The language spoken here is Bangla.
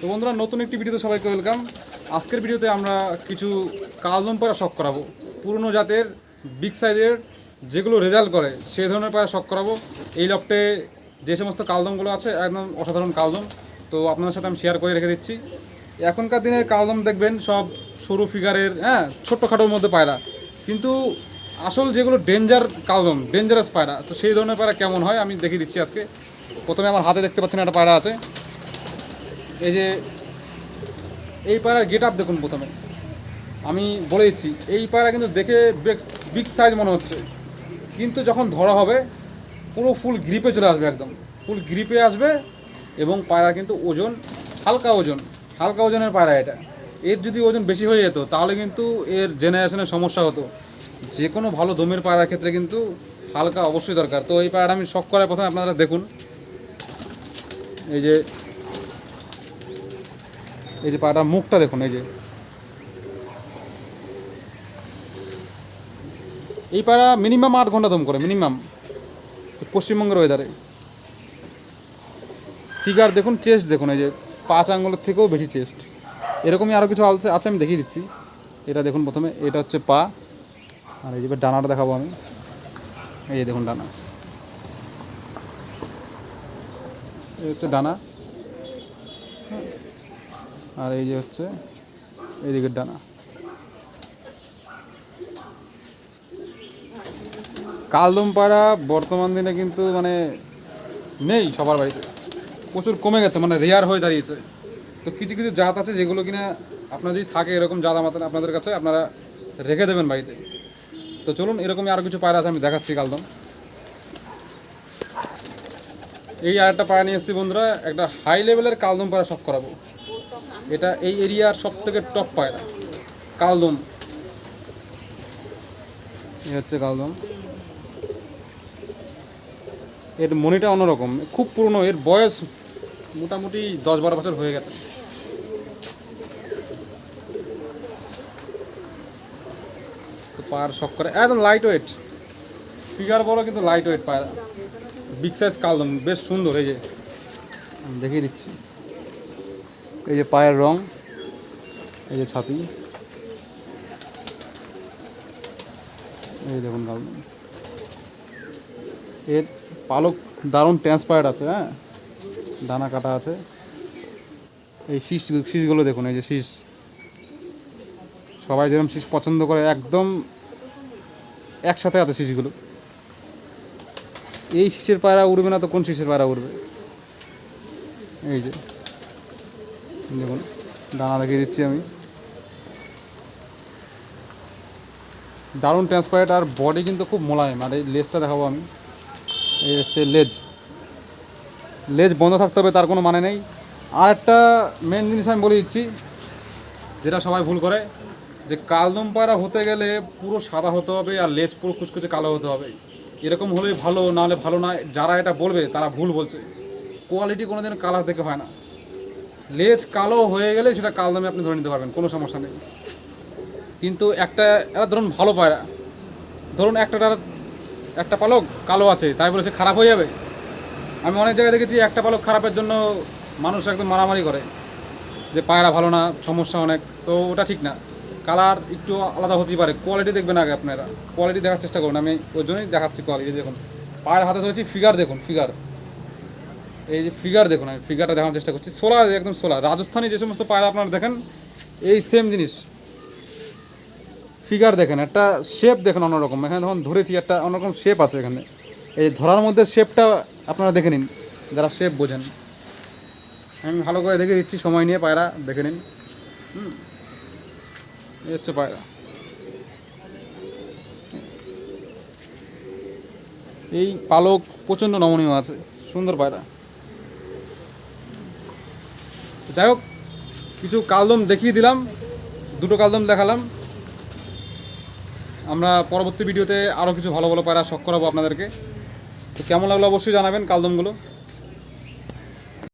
তো বন্ধুরা, নতুন একটি ভিডিওতে সবাইকে ওয়েলকাম আজকের ভিডিওতে আমরা কিছু কালদম পায়রা শখ করাবো। পুরনো জাতের বিগ সাইজের যেগুলো রেজাল্ট করে, সেই ধরনের পায়রা শখ করাবো। এই লফটে যে সমস্ত কালদমগুলো আছে, একদম অসাধারণ কালদম। তো আপনাদের সাথে আমি শেয়ার করে রেখে দিচ্ছি। এখনকার দিনের কালদম দেখবেন, সব সরু ফিগারের হ্যাঁ ছোট্টখাটোর মধ্যে পায়রা। কিন্তু আসল যেগুলো ডেঞ্জার কালদম ডেঞ্জারাস পায়রা, তো সেই ধরনের পায়রা কেমন হয় আমি দেখিয়ে দিচ্ছি আজকে। প্রথমে আমার হাতে দেখতে পাচ্ছেন একটা পায়রা আছে। এই যে, এই পায়রার গেট আপ দেখুন প্রথমে। আমি বলে দিচ্ছি, এই পায়রা কিন্তু দেখে বিগ সাইজ মনে হচ্ছে। কিন্তু যখন ধরা হবে, পুরো ফুল গ্রিপে চলে আসবে একদম। ফুল গ্রিপে আসবে এবং পায়রা কিন্তু ওজন, হালকা ওজন, হালকা ওজনের পায়রা এটা। এর যদি ওজন বেশি হয়ে যেত, তাহলে কিন্তু এর জেনারেশনের সমস্যা হতো। যে কোনো ভালো দমের পায়রার ক্ষেত্রে কিন্তু হালকা অবশ্যই দরকার। তো এই পায়রা আমি শখ করার প্রথমে আপনারা দেখুন। এই যে এই যে পায়রার মুখটা দেখুন, এই যে। এই পায়রা মিনিমাম আট ঘণ্টা দম করে মিনিমাম পশ্চিমবঙ্গের ওয়েদারে ফিগার দেখুন চেস্ট দেখুন, এই যে পাঁচ আঙ্গুলের থেকেও বেশি চেস্ট এরকমই আরও কিছু আছে আছে আমি দেখিয়ে দিচ্ছি। এটা দেখুন প্রথমে, এটা হচ্ছে পা। আর এই যে ডানাটা দেখাবো আমি। এই দেখুন ডানা। এই হচ্ছে ডানা। আর এই যে হচ্ছে এদিকের ডানা। কালদম পাড়া বর্তমান দিনে কিন্তু মানে নেই সবার বাড়িতে। প্রচুর কমে গেছে মানে রেয়ার হয়ে দাঁড়িয়েছে। তো কিছু কিছু জাত আছে যেগুলো কিনা আপনার যদি থাকে এরকম জাত আমাদের আপনাদের কাছে, আপনারা রেখে দেবেন বাড়িতে। তো চলুন, এরকমই আরও কিছু পায়রা আছে, আমি দেখাচ্ছি কালদম। এই আরেকটা পায়রা নিয়ে এসেছি বন্ধুরা, একটা হাই লেভেলের কালদম পায়রা সব করাবো। এটা এই এরিয়ার সব থেকে টপ পায়রা, কালদম। এই হচ্ছে কালদম। এর মনিটা অন্যরকম, খুব পুরনো, এর বয়স মোটামুটি দশ বারো বছর হয়ে গেছে। তো পার শখ করে, একদম লাইট ওয়েট ফিগার বড়, কিন্তু লাইট ওয়েট পায়রা। বিগ সাইজ কালদম, বেশ সুন্দর, এই যে। দেখিয়ে দিচ্ছি। এই যে পায়ের রং, এই যে ছাতি। এই দেখুন এর পালক দারুণ ট্রান্সপায়ার্ড আছে হ্যাঁ? ডানা কাটা আছে। এই শীষ, শীষগুলো দেখুন, এই যে শীষ। সবাই যেরকম শীষ পছন্দ করে, একদম একসাথে আছে শীষগুলো। এই শীষের পায়রা উড়বে না তো কোন শীষের পায়রা উড়বে? এই যে। দেখুন, ডানা দেখিয়ে দিচ্ছি আমি। দারুণ ট্রান্সপারেন্ট আর বডি কিন্তু খুব মোলায়েম। আর এই লেজটা দেখাবো আমি। এই হচ্ছে লেজ লেজ বন্ধ থাকতে হবে, তার কোনো মানে নেই। আর একটা মেন জিনিস আমি বলে দিচ্ছি, যেটা সবাই ভুল করে, যে কালদম পায়রা হতে গেলে পুরো সাদা হতে হবে, আর লেজ পুরো কুচকুচে কালো হতে হবে। এরকম হলেই ভালো নাহলে ভালো না, যারা এটা বলবে, তারা ভুল বলছে। কোয়ালিটি কোনো দিন কালার দেখে হয় না। লেজ কালো হয়ে গেলে সেটা কাল দামে আপনি ধরে নিতে পারবেন, কোনো সমস্যা নেই। কিন্তু একটা এটা ধরুন ভালো পায়রা। ধরুন একটা একটা পালক কালো আছে, তাই বলে সে খারাপ হয়ে যাবে। আমি অনেক জায়গায় দেখেছি একটা পালক খারাপের জন্য মানুষ একদম মারামারি করে, যে পায়রা ভালো না, সমস্যা অনেক। তো ওটা ঠিক না। কালার একটু আলাদা হতেই পারে, কোয়ালিটি দেখবেন আগে আপনারা। কোয়ালিটি দেখার চেষ্টা করুন। আমি ওই জন্যই দেখাচ্ছি কোয়ালিটি, দেখুন। পায়ের হাতে ধরেছি, ফিগার দেখুন, ফিগার। এই যে ফিগার দেখুন আমি ফিগারটা দেখানোর চেষ্টা করছি। সোলা, একদম সোলা। রাজস্থানি যে সমস্ত পায়রা আপনারা দেখেন, এই সেম জিনিস। ফিগার দেখেন, একটা শেপ দেখেন অন্যরকম। এখানে যখন ধরেছি, একটা অন্যরকম শেপ আছে এখানে। এই ধরার মধ্যে শেপটা আপনারা দেখে নিন, যারা শেপ বোঝেন। আমি ভালো করে দেখে দিচ্ছি, সময় নিয়ে পায়রা দেখে নিন। হুম, এই হচ্ছে পায়রা। এই পালক প্রচণ্ড নমনীয় আছে, সুন্দর পায়রা। যাই হোক, কিছু কালদম দেখিয়ে দিলাম, দুটো কালদম দেখালাম। আমরা পরবর্তী ভিডিওতে আরও কিছু ভালো ভালো পায়রা শখ করাবো আপনাদেরকে। তো কেমন লাগল অবশ্যই জানাবেন কালদমগুলো।